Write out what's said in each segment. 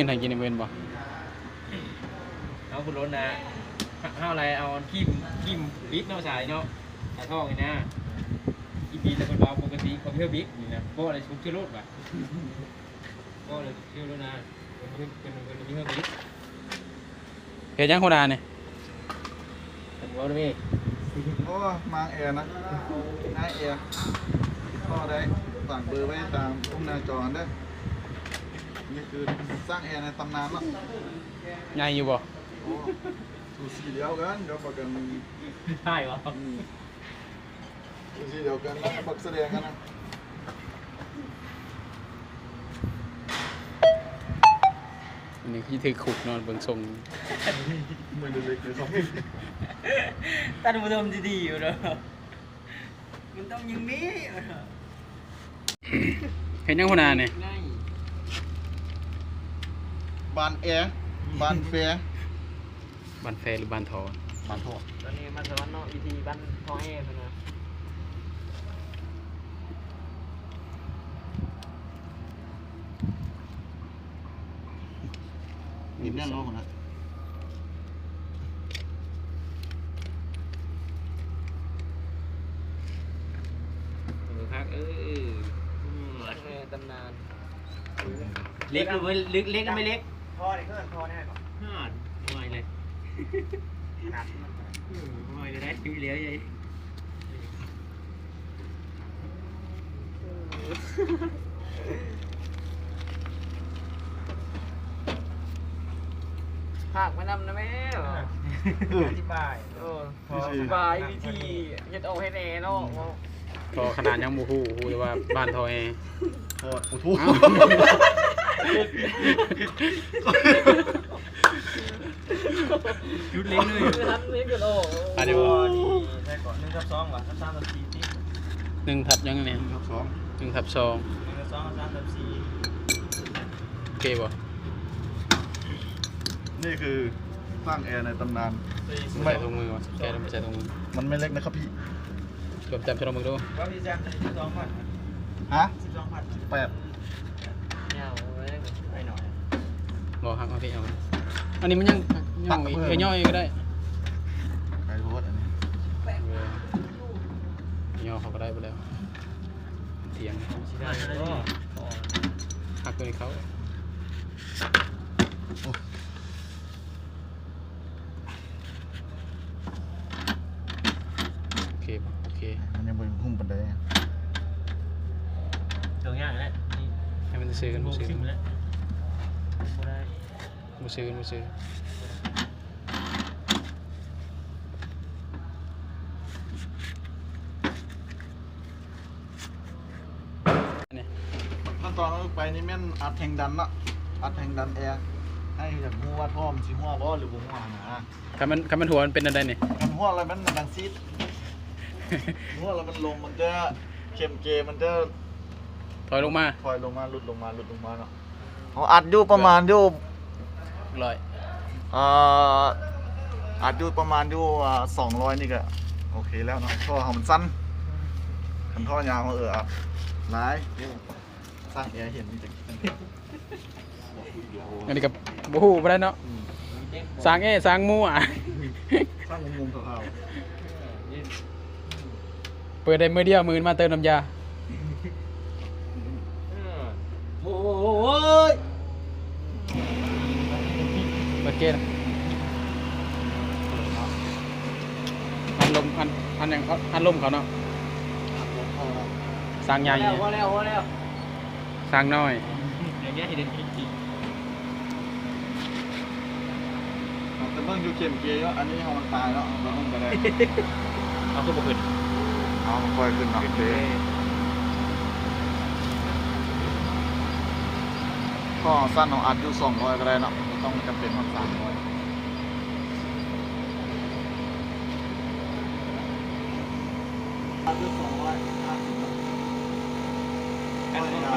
ยืนให้กินในเวนบ่เอาคุณรถนะเอาอะไรเอาขี้มขี้มบิ๊กเนาะสายเนาะสายท่องนี่นะอีปีแต่คนเราปกติเขาเที่ยวบิ๊กนี่นะเพราะอะไรชุบเชื้อโรคป่ะเพราะอะไรเชื้อโรคนะเป็นเป็นเป็นเป็นเที่ยวบิ๊กเฮ็ดหยังคนอาเนี่ยผมว่าไม่โอ้มาแอร์นะนายแอร์พ่อได้สั่งเบอร์ไว้ตามพุ่มหนาจอได้อ นี่คือสร้างแอร์ในตำนานเนาะใหญ่อยู่บ่โอ้สูสีเดียวกันเดี๋ยวประกันใช่วะอืมสูสีเดียวกันแล้วบักแสดงกันนะอันนี้คือถือขุกนอนเบิ่งทรงมือเล็กๆเลยครับท่านผู้ชมดีๆอยู่เนาะมันต้องอย่างนี้เฮ็ดหยังคนอาเนี่ยง่าย บานแอร์บานแฟร์บ้านแฟหรือบ้านทอบานทอตอนนี้มันสวรรค์เนาะอีทีบ้านท้องแห่นะหยิบแน่นร้องนะดูครับเออตำนาน เล็กหรือไม่เล็กเล็กก็ไม่เล็ก พอเลยเพื่อนพอได้ก่อนห่านมอยเลยขนาดมันมอยเลยได้ชีวิตเหลี้ยวยัยภาคมานำนะแม่อธิบายโอ้สบายวิธีเฮ็ดเอาให้แน่เนาะทอขนาดยังบ่ฮู้ฮู้แต่ว่าบ้านทอแอทอดโอ้โห เอ้าชุดเล็กเลยทันเล็กกันโอ้อันนี้บ่ได้ก่อนหนึ่งกับสองว่ะกับสามกับสี่ติ๊กหนึ่งทับยังเนี่ยครับสองหนึ่งทับสองหนึ่งกับสองกับสามกับสี่โอเคบ่นี่คือสร้างแอร์ในตำนานใส่ถุงมือวะแกต้องไปใส่ถุงมือมันไม่เล็กนะครับพี่รวมจำชะลมือดูว่าพี่แจ๊คสิบสองพันฮะสิบสองพันแปด เนี่ยไอ้หน่อยบ่หักมาพี่เอาอันนี้มันยังย่องอีกเอ้ยย่ออีกก็ได้ใครโพสต์อันนี้ย่อเขาก็ได้ไปแล้วเถียงชิได้ก็หักตัวเขาโอเคป่ะโอเค มันยังเป็นหุ้มปันไดอะ ตรงย่างแล้วนี่ ให้มัน ซื้อกันบุบ่กซื้อสิกันมแล้วได้บ่ซื้อกันบ่ซื้อเนี่ยขั้นตอนเราไปนี่แม่นอัดแทงดันเนาะอัดแทงดันแอร์ให้อยากรู้ว่าท่อมันสิหัวบ่หรือบ่หัวนะคันมันคันมันหัวมันเป็นอะไรเนี่ยมันหัวอะไรมันดังซีดหัวอะไรมันลงมันจะเข็มเกมันจะ ถอยลงมาถอยลงมาหลุดลงมาหลุดลงมาเนาะเขาอัดอยู่ประมาณอยู่ร้อยเอ่ออัดอยู่ประมาณอยู่สองร้อยนี่ก็โอเคแล้วเนาะท่อเขามันสั้นคันท่อยาวเขาเอออัดหลายสร้างแอร์เห็นนี่จะคิดกันอันนี้กับบูฮูไปได้เนาะสร้างเอ้สร้างหมู่อะสร้างมุมๆเท่าเปิดได้มือเดียวมือมาเติมน้ำยา โอ้ย เปิดเกณฑ์อันลมอันอันอย่างเขาอันลมเขาเนาะสร้างใหญ่แล้วพอแล้วพอแล้วสร้างน้อยอย่างเงี้ยเห็นจริงๆแต่เบิ่งอยู่เข็มเกย์เนาะอันนี้เขามันตายเนาะเราต้องไปได้เอาตัวขึ้นเอามันค่อยขึ้นเนาะ เด้ก็สั้นของอัดอยู่200ก็ได้เนาะไม่ต้องจำเป็นต้อง300อัดอยู่200กัน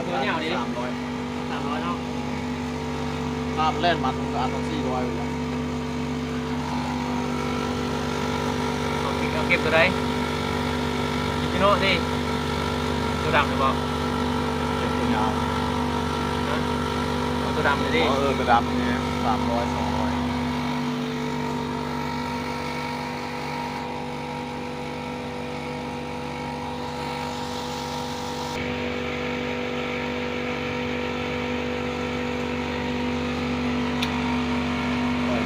ตัวเนี้ยนี่300สามร้อยเนาะภาพแล่นมันก็อัดต้อง400ไปแล้วเอาเก็บตัวไหนจิโน่ดิตัวดำหรือเปล่าเก็บตัวยาวเอาตัวตัว ดำเลยดิ เออตัวดำเนี่ยสามร้อยสองร้อย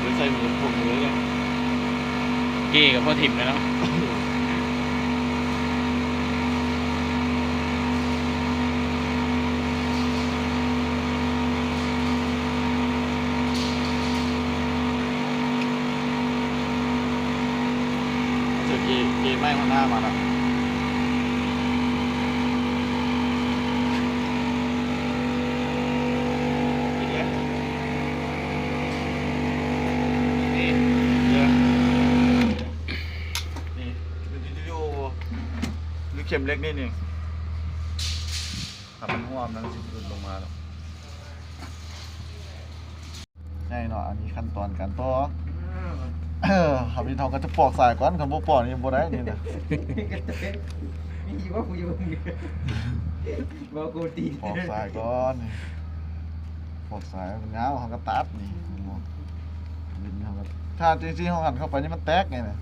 ไม่ใช่เหมือนผมเลยเนี่ยเก้กับพ่อถิ่มเลยเนาะ เจอเกเกไมาหน้ามาแล้วอีกแล้วนี่เยอะนี่ดูดูหรือเข็มเล็กนี่นี่ทำมันห่วมนั้นสิหลุดลงมาแล้วใช่เนาะอันนี้ขั้นตอนการต่อ เออครับพี่ทองก็จะปอกสายก่อนคันบ่ปอกนี่บ่ได้นี่นะมีว่ากูอยู่นี่ว่ากูตีปอกสายก่อนนี่ปอกสายมันยาวเขาก็ตัดนี่บินเขาก็ถ้าจริงๆเขาหันเข้าไปนี่มันแตกไงน่ะ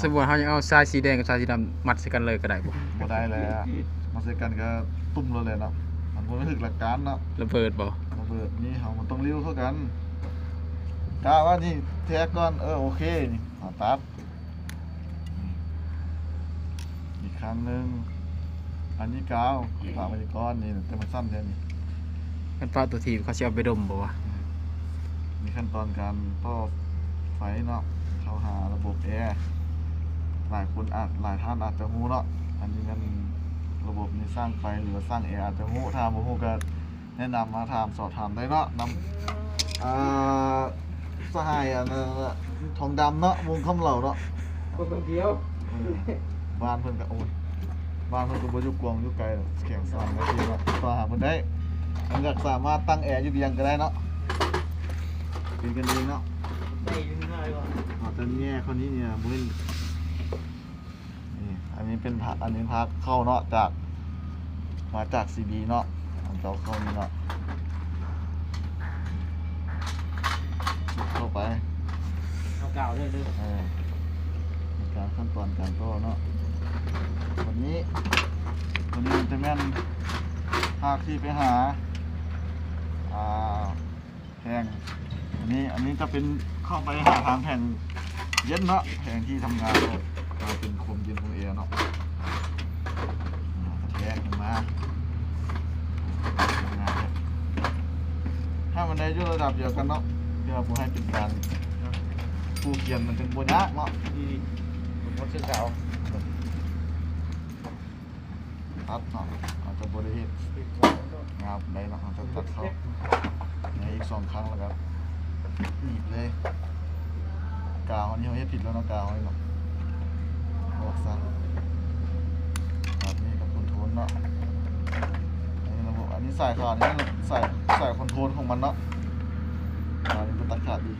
สมมุติเขายังเอาทรายสีแดงกับทรายสีดำมัดใส่กันเลยก็ได้บ่บ่ได้เลยอะมาใส่กันก็ตุ้มเลยเลยเนาะมันบ่ถึกหลักการเนาะระเบิดบ่ระเบิดนี่เขามันต้องริ้วเข้ากัน กะว่านี่แท็กก่อนเออโอเคนี่เอาตัดนี่อีกครั้งหนึงอันนี้กาวฝากไว้ก่อนนี่แต่มันสั้นแค่นี้กันป้าตัวทีมเขาสิเอาไปดมบ่วะมีขั้นตอนการต่อไฟเนาะเข้าหาระบบแอร์หลายคนอาจหลายท่านอาจจะรู้เนาะอันนี้มันระบบนี้สร้างไฟหรือว่าสร้างแอร์อาจจะรู้ถ้าบ่รู้ก็แนะนำมาถามสอบถามได้เนาะนำอ่า สหายอันนั้นน่ะทองดำเนาะวงคำเหล่าเนาะคนเดียวเออบ้านเพิ่นก็โอ้ยบ้านเพิ่นก็บ่อยู่กวางอยู่ไกลหรอกแข่งสร้างได้ทีเนาะต่อหาเพิ่นได้มันก็สามารถตั้งแอร์อยู่เบียงก็ได้เนาะเป็นกันเองเนาะได้ยินง่ายกว่าอ๋อแต่แง่คนนี้เนี่ยบุ้นนี่อันนี้เป็นพักอันนี้พักเข้าเนาะจากมาจากซีบีเนาะอันเจ้าเข้านี่เนาะเข้า ไปเอาเก่าเลยเลยเออมีการขั้นตอนการต่อเนาะวันนี้วันนี้มันจะแม่นภาคที่ไปหาอ่าแพงอันนี้อันนี้จะเป็นเข้าไปหาทางแผ่นเย็นเนาะแผงที่ทำงานเนาะก็เป็นคมเย็นคมเอร์เนาะอ่ากระแทกขึ้นมาทำงานครับถ้ามันได้อยู่ระดับเดียวกันเนาะ เพื่อบ่ให้เป็นการผู้เขียนมันถึงบ่ยากเนาะที่ผมก็ชื่อเก่าตัดเนาะอาจจะบริเหตุงามได้เนาะอาจจะตัดเข้าในอีกสองครั้งแล้วครับหนีบเลยกาวอันนี้เขาเฮ็ดผิดแล้วเนาะกาวนี่เนาะบอกซะแบบนี้กับคอนโทรลเนาะอันนี้ระบบอันนี้สายขาดนี่สายสายคอนโทรลของมันเนาะ อันนี้เป็นตัดขาดดี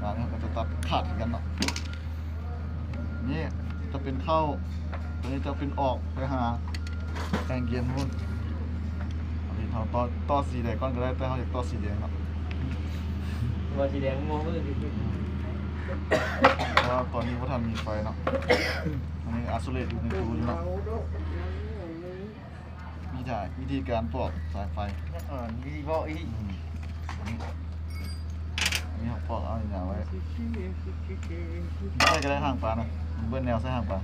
อันนี้เขาก็จะตัดขาดเหมือนกันเนาะนี่จะเป็นเข้าตัวนี้จะเป็นออกไปหาแองเกียนพุ่นอันนี้เขาต่อต่อสีแดงก่อนก็ได้แต่เขาอยากต่อสีแดงเนาะตัวสีแดงมองก็คือเพราะว่าตอนนี้ว่าทันมีไฟเนาะอันนี้อาสูเลตอยู่ในตู้อยู่เนาะมีถ่ายวิธีการปลอกสายไฟอ่อนดีบอกอีอืมอั นนี้อันนี้เขาปลอกเอาอย่างไว้ใส่ก็ได้ห่างปลานะมันเบิ้ลแนวใส่ห่างปลา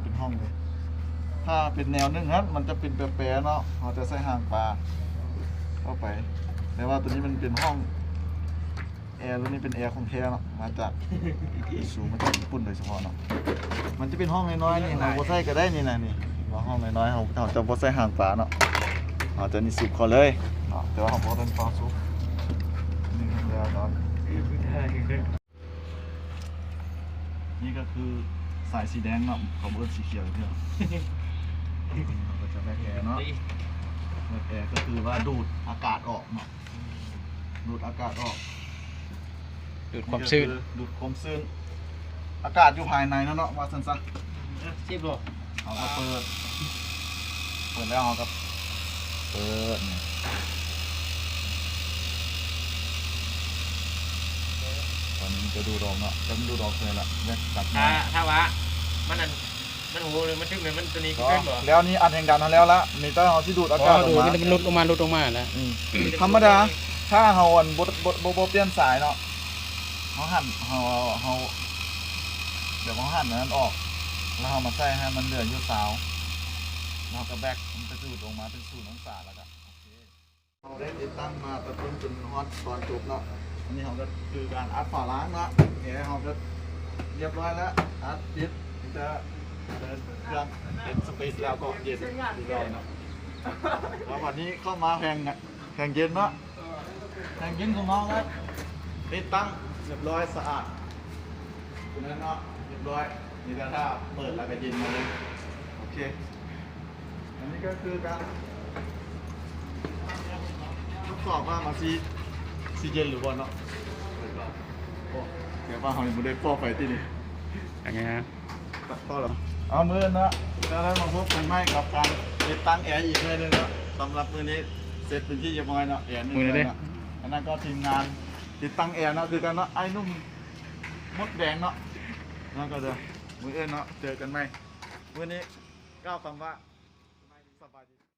เป็นห้องเลยถ้าเป็นแนวนึ่งครับมันจะเป็นแปรๆเนาะเราจะใส่ห่างปลาเข้าไป แต่ว่าตัวนี้มันเป็นห้องแอร์รุ่นนี้เป็นแอร์ของแท้เนาะมาจากสูงมาจากญี่ปุ่นโดยเฉพาะเนาะมันจะเป็นห้องน้อยๆนี่เราบ่ใส่ก็ได้นี่นะนี่ว่าห้องน้อยๆเราเราจะบ่ใส่ห่างปลาเนาะเราจะนี่สุกเขาเลย เนาะแต่ว่าของบ่เป็นปลาสุกนี่คือแล้วตอนนี่ก็คือสายสีแดงเนาะเขาเบิดสีเขียวเดียวเราก็จะแบกแอร์เนาะแบกแอร์ก็คือว่าดูดอากาศออกเนาะ ดูดอากาศออก ดูดความชื้นก็คือดูดความชื้น อากาศอยู่ภายในนั่นเนาะว่าสันซะสิบหรอเอาก็เปิด เปิดแล้วเอาก็เปิด นี่ตอนนี้จะดูดอกเนาะจะไม่ดูดอกเลยละแยกตัดถ้ามาถ้าว่ามันนั่นมันหูเลยมันทึกเลยมันตัวนี้ก็ขึ้นบ่แล้วนี่อัดแห่งดันมาแล้วละมีแต่เอาที่ดูดอาพกาศอออดูกมามันลดลงมาลดลงมาแล้วอืมธรรมดา ถ้าเฮาอันบดบดบดบดเปลี่ยนสายเนาะเฮาหั่นเฮาเฮาเดี๋ยวเฮาหั่นอันนั้นออกแล้วเฮามาใส่ให้มันเหลืออยู่สาวแล้วก็แบกมันจะดูดลงมาเป็นศูนย์องศาแล้วก็โอเคเราได้ติดตั้งมาตะต้นจนฮอตตอนจบเนาะ อันนี้เราก็คือการอัดฝาล้างเนาะเนี่ยเราก็เรียบร้อยแล้วอัดปิดจะเดินเครื่องเอ็นสปีดแล้วก็เย็นเรียบร้อยเนาะแล้ววันนี้เข้ามาแข่งนะแข่งเย็นเนาะแข่งเย็นของน้องครับติดตั้งเรียบร้อยสะอาดคุณนั้นเนาะเรียบร้อยนี่ก็ถ้าเปิดแล้วก็เย็นมาเลยโอเค อันนี้ก็คือการทดสอบว่ามาซี ซีเย็นหรือว่าเนาะโอ้เดี๋ยวว่าเขายังไม่ได้ฟอกไฟที่นี่อย่างเงี้ยฮะตัดต่อเหรอเอามือนะแล้วได้มาพบกันไหมกับการติดตั้งแอร์อีกเลยนึงเนาะสำหรับมือนี้เสร็จเป็นที่เรียบร้อยเนาะแอร์หนึ่งเลยเนาะอันนั้นก็ทีมงานติดตั้งแอร์เนาะคือกันเนาะไอ้นุ่มมดแดงเนาะแล้วก็เดี๋ยวมือเอื้อนเนาะเจอกันไหมมือนี้ก้าวคำว่าสบายดี